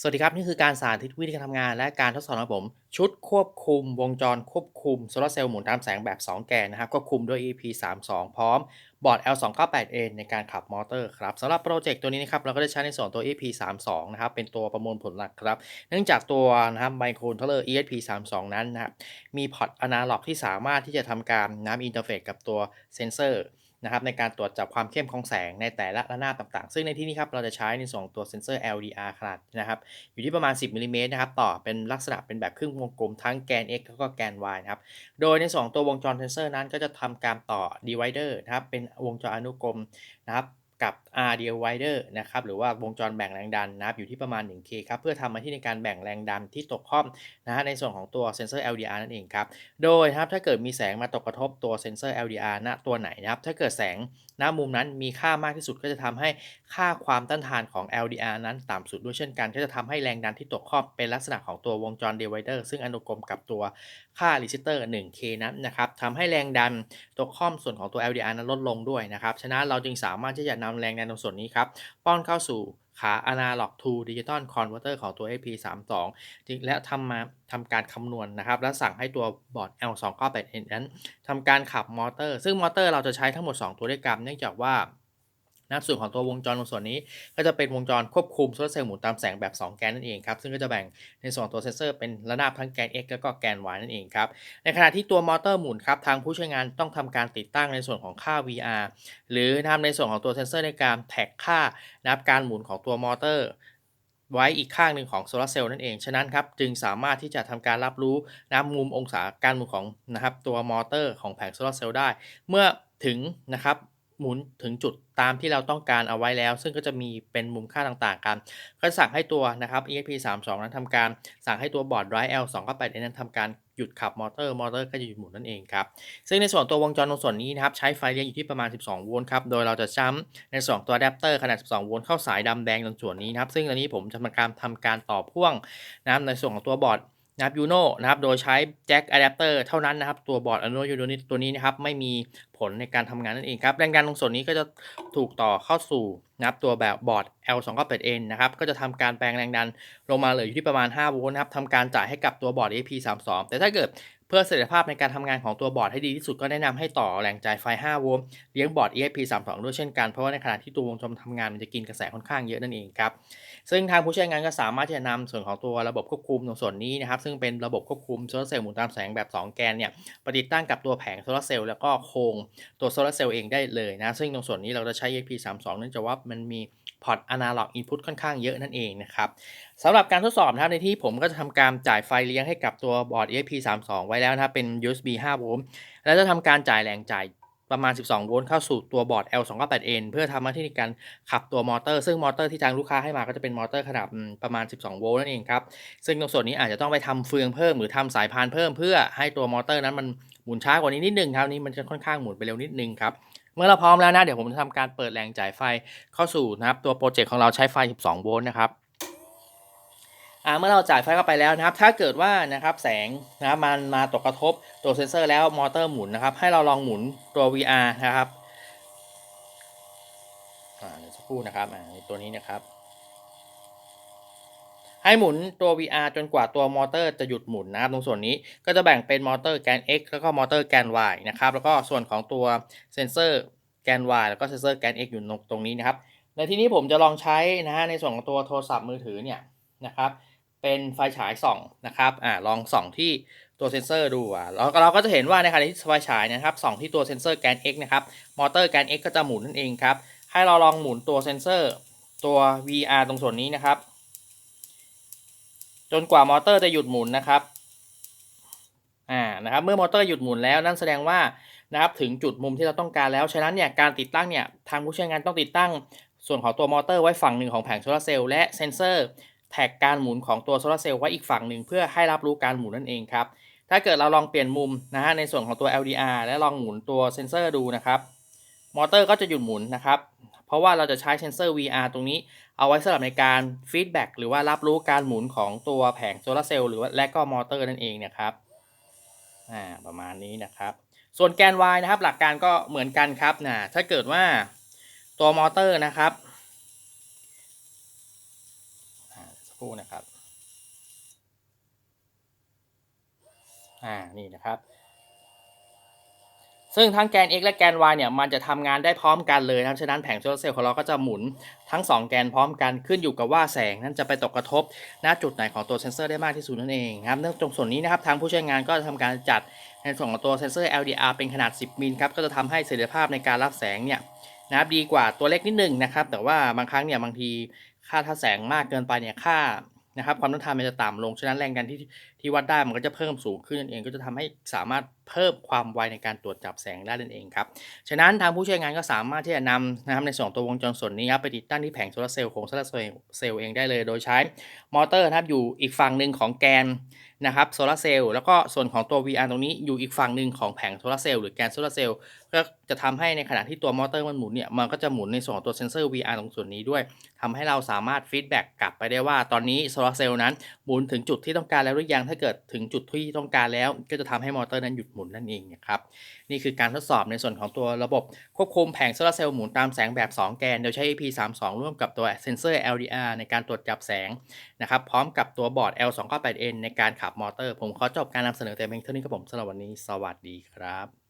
สวัสดีครับ นี่คือการสาธิตวิธีการทำงาน และการทดสอบระบบผม ชุดควบคุมวงจรควบคุมโซลาร์เซลล์หมุนตามแสงแบบ 2 แกนนะครับควบคุมด้วย EP32 พร้อมบอร์ด L298N ในการขับมอเตอร์ครับสำหรับโปรเจกต์ตัวนี้นะครับเราก็ได้ใช้ในส่วนตัว EP32 นะครับเป็นตัวประมวลผลหลักครับ เนื่องจากตัวนะครับไมโครคอนโทเลอร์ ESP32 นั้นนะครับมีพอร์ตอนาล็อกที่สามารถที่จะทำการน้ำอินเทอร์เฟซกับตัวเซนเซอร์ นะครับในการตรวจจับความเข้มของแสงในแต่ละระนาบต่างๆ ซึ่งในที่นี้ครับเราจะใช้ในส่วนของตัวเซนเซอร์ LDR ขนาดนะครับอยู่ที่ประมาณ 10มิลลิเมตรนะครับต่อเป็นลักษณะเป็นแบบครึ่งวงกลมทั้งแกน x แล้วก็แกน y นะครับโดยในส่วนของตัววงจรเซนเซอร์นั้นก็จะทำการต่อ divider นะครับเป็นวงจรอนุกรมนะครับ กับ R divider นะครับหรือว่าวงจรแบ่งแรงดันนะครับอยู่ที่ประมาณ 1K ครับเพื่อทำหน้าที่ในการแบ่งแรงดันที่ตกข้อมนะฮะในส่วนของตัวเซนเซอร์ LDR นั่นเองครับโดยครับถ้าเกิดมีแสงมาตกกระทบตัวเซนเซอร์ LDR ณตัวไหนนะครับถ้าเกิดแสงณมุมนั้นมีค่ามากที่สุดก็จะทำให้ค่าความต้านทานของ LDR นั้นต่ำสุดด้วยเช่นกัน ก็จะทำให้แรงดันที่ตกข้อมเป็นลักษณะของตัววงจร divider ซึ่งอนุกรมกับตัวค่า resistor 1K นั้นนะครับทำให้แรงดันตกข้อมส่วนของตัว LDR นั้นลดลงด้วยนะครับฉะนั้นเราจึงสามารถที่จะนำแรงในตรงส่วนนี้ครับ ป้อนเข้าสู่ขา analog to digital converter ของตัว AP32 จริงและทำมาทำการคำนวณนะครับ และสั่งให้ตัวบอร์ด L298N นั้นทำการขับมอเตอร์ ซึ่งมอเตอร์เราจะใช้ทั้งหมด 2 ตัวด้วยกันเนื่องจากว่า นะส่วนของตัววงจรตรงส่วนนี้ ก็จะเป็นวงจรควบคุมโซลาร์เซลล์หมุนตามแสงแบบ 2 แกนนั่นเองครับ ซึ่งก็จะแบ่งในส่วนตัวเซนเซอร์เป็นระนาบทั้งแกน x แล้วก็แกน y นั่นเองครับ ในขณะที่ตัวมอเตอร์หมุนครับ ทางผู้ใช้งานต้องทำการติดตั้งในส่วนของค่า VR หรือทำในส่วนของตัวเซนเซอร์ในการแท็กค่านับการหมุนของตัวมอเตอร์ไว้อีกข้างหนึ่งของโซลาร์เซลล์นั่นเอง ฉะนั้นครับจึงสามารถที่จะทำการรับรู้นะมุมองศาการหมุนของนะครับตัวมอเตอร์ของแผงโซลาร์เซลล์ได้ เมื่อถึงนะครับ หมุนถึงจุดตามที่เราต้องการเอาไว้แล้ว ซึ่งก็จะมีเป็นมุมค่าต่างๆกันก็สั่งให้ตัวนะครับ ESP32 นั้นทำการ สั่งให้ตัวบอร์ด Drive L 2 8นั้นทำการหยุดขับมอเตอร์ มอเตอร์ก็จะหยุดหมุนนั่นเองครับ ซึ่งในส่วนตัววงจรตรงส่วนนี้นะครับ ใช้ไฟเลี้ยงอยู่ที่ประมาณ 12 โวลต์ครับ โดยเราจะจ้ำในส่วนตัวอะแดปเตอร์ขนาด 12 โวลต์เข้าสายดำแดงตรงส่วนนี้นะครับ ซึ่งอันนี้ผมจะทำการทำการต่อพ่วงนะครับในส่วนของตัวบอร์ด นะครับยูโน่นะครับโดยใช้แจ็คอะแดปเตอร์เท่านั้นนะครับ ตัวบอร์ดอนุยูโนนี้ตัวนี้นะครับไม่มีผลในการทำงานนั่นเองครับแรงดันตรงส่วนนี้ก็จะถูกต่อเข้าสู่นะครับตัวแบบบอร์ด L298N นะครับก็จะทำการแปลงแรงดันลงมาเหลืออยู่ที่ประมาณ5โวลต์นะครับทำการจ่ายให้กับตัวบอร์ด AP32 แต่ถ้าเกิด เพื่อเสถียรภาพในการทำงานของตัวบอร์ดให้ดีที่สุดก็แนะนำให้ต่อแรงจ่ายไฟ 5 โวลต์เลี้ยงบอร์ด ESP32 ด้วยเช่นกัน เพราะว่าในขณะที่ตัววงจรทำงานมันจะกินกระแสค่อนข้างเยอะนั่นเองครับ ซึ่งทางผู้ใช้งานก็สามารถที่จะนำส่วนของตัวระบบควบคุมตรงส่วนนี้นะครับ ซึ่งเป็นระบบควบคุมโซลาร์เซลล์หมุนตามแสงแบบ 2 แกนเนี่ยปฏิดตั้งกับตัวแผงโซลาร์เซลล์แล้วก็โครงตัวโซลาร์เซลล์เองได้เลยนะ ซึ่งตรงส่วนนี้เราจะใช้ ESP32 เนื่องจากว่ามันมีพอร์ตอนาล็อกอินพุตค่อนข้างเยอะนั่นเองนะครับสำหรับการทดสอบนะครับในที่ผมก็จะทำการจ่ายไฟเลี้ยงให้กับตัวบอร์ด ESP32 ไว้แล้วนะครับเป็น USB 5 โวลต์แล้วจะทำการจ่ายแรงจ่ายประมาณ 12 โวลต์เข้าสู่ตัวบอร์ด L298N เพื่อทำหน้าที่ในการขับตัวมอเตอร์ ซึ่งมอเตอร์ที่ทางลูกค้าให้มาก็จะเป็นมอเตอร์ขนาดประมาณ 12 โวลต์นั่นเองครับ ซึ่งตรงส่วนนี้อาจจะต้องไปทำเฟืองเพิ่มหรือทำสายพานเพิ่มเพื่อให้ตัวมอเตอร์นั้นมันหมุนช้ากว่านี้นิดนึงครับนี้มันจะค่อนข้างหมุนไปเร็วนิดนึงครับเมื่อเราพร้อมแล้วนะเดี๋ยวผมจะทำการเปิดแรงจ่ายไฟเข้าสู่นะครับตัวโปรเจกต์ของเราใช้ไฟ 12 โวลต์นะครับ เมื่อเราจ่ายไฟเข้าไปแล้วนะครับ ถ้าเกิดว่านะครับแสงนะครับมันมาตกกระทบตัวเซนเซอร์แล้วมอเตอร์หมุนนะครับ ให้เราลองหมุนตัว VR นะครับอ่าเดี๋ยวสักครู่นะครับอ่าตัวนี้นะครับ ให้หมุนตัว VR จนกว่าตัวมอเตอร์จะหยุดหมุนนะครับ ตรงส่วนนี้ก็จะแบ่งเป็นมอเตอร์แกน X แล้วก็มอเตอร์แกน Y นะครับ แล้วก็ส่วนของตัวเซนเซอร์แกน Y แล้วก็เซนเซอร์แกน X อยู่ตรงนี้นะครับ ในที่นี้ผมจะลองใช้นะฮะในส่วนของตัวโทรศัพท์มือถือเนี่ยนะครับ เป็นไฟฉายส่องนะครับอ่าลองส่องที่ตัวเซนเซอร์ดูอะแล้วเราก็จะเห็นว่าในขณะที่ไฟฉายนะครับส่องที่ตัวเซนเซอร์แกน X นะครับมอเตอร์แกน X ก็จะหมุนนั่นเองครับให้เราลองหมุนตัวเซนเซอร์ตัว VR ตรงส่วนนี้นะครับ จนกว่ามอเตอร์จะหยุดหมุนนะครับอ่านะครับเมื่อมอเตอร์หยุดหมุนแล้วนั่นแสดงว่านะครับถึงจุดมุมที่เราต้องการแล้วฉะนั้นเนี่ยการติดตั้งเนี่ยทางผู้ใช้งานต้องติดตั้งส่วนของตัวมอเตอร์ไว้ฝั่งหนึ่งของแผงโซลาเซลล์และเซนเซอร์ แท็กการหมุนของตัวโซลาร์เซลล์ไว้อีกฝั่งหนึ่งเพื่อให้รับรู้การหมุนนั่นเองครับ ถ้าเกิดเราลองเปลี่ยนมุมนะฮะในส่วนของตัว LDR และลองหมุนตัวเซนเซอร์ดูนะครับ มอเตอร์ก็จะหยุดหมุนนะครับ เพราะว่าเราจะใช้เซนเซอร์ VR ตรงนี้เอาไว้สำหรับในการฟีดแบ็กหรือว่ารับรู้การหมุนของตัวแผงโซลาร์เซลล์หรือว่าและก็มอเตอร์นั่นเองนะครับอ่าประมาณนี้นะครับ ส่วนแกน Y นะครับ หลักการก็เหมือนกันครับนะถ้าเกิดว่าตัวมอเตอร์นะครับสัก คสักครู่นะครับ อ่า นี่นะครับ ซึ่งทั้งแกน x และแกน y เนี่ย มันจะทำงานได้พร้อมกันเลยนะครับ ฉะนั้นแผงโซลาร์เซลล์ของเราก็จะหมุนทั้ง 2 แกนพร้อมกัน ขึ้นอยู่กับว่าแสงนั้นจะไปตกกระทบ ณ จุดไหนของตัวเซนเซอร์ได้มากที่สุดนั่นเองครับ เนื่องจากส่วนนี้นะครับ ทางผู้ใช้งานก็จะทำการจัดในส่วนของตัวเซนเซอร์ LDR เป็นขนาด 10 มิลครับ ก็จะทำให้เสถียรภาพในการรับแสงเนี่ยนะครับดีกว่าตัวเล็กนิดหนึ่งนะครับ แต่ว่าบางครั้งเนี่ยบางที ค่าถ้าแสงมากเกินไปเนี่ยค่านะครับความต้านทานมันจะต่ำลง ฉะนั้นแรงดันที่ที่วัดได้มันก็จะเพิ่มสูงขึ้นนั่นเองก็จะทำให้สามารถเพิ่มความไวในการตรวจจับแสงได้นั่นเองครับ ฉะนั้นทางผู้ใช้งานก็สามารถที่จะนำนะครับในส่วนของตัววงจรส่วนนี้ครับไปติดตั้งที่แผงโซลาร์เซลล์ของโซลาเซลล์เองได้เลย โดยใช้มอเตอร์นะครับอยู่อีกฝั่งหนึ่งของแกนนะครับโซลาร์เซลล์แล้วก็ส่วนของตัว VR ตรงนี้อยู่อีกฝั่งหนึ่งของแผงโซลาร์เซลล์หรือแกนโซลาร์เซลล์ก็จะทำให้ในขณะที่ตัวมอเตอร์มันหมุนเนี่ยมันก็จะหมุนในส่วนของตัวเซนเซอร์ VR ตรงส่วนนี้ด้วยทำให้เราสามารถฟีดแบ็กกลับไปได้ว่า ตอนนี้โซลาร์เซลล์นั้นหมุนถึงจุดที่ต้องการแล้วหรือยังถ้าเกิดถึงจุดที่ต้องการแล้ว ก็จะทำให้มอเตอร์นั้นหยุดหมุนนั่นเองนะครับนี่คือการทดสอบในส่วนของตัวระบบควบคุมแผงโซลาร์เซลล์หมุนตามแสงแบบ 2 แกน โดยใช้ AP32 ร่วมกับตัวเซนเซอร์ LDR ในการตรวจจับแสงนะครับพร้อมกับตัวบอร์ด L298N ในการขับมอเตอร์ ผมขอจบการนำเสนอแต่เพียงเท่านี้ครับผมสำหรับวันนี้ สวัสดีครับ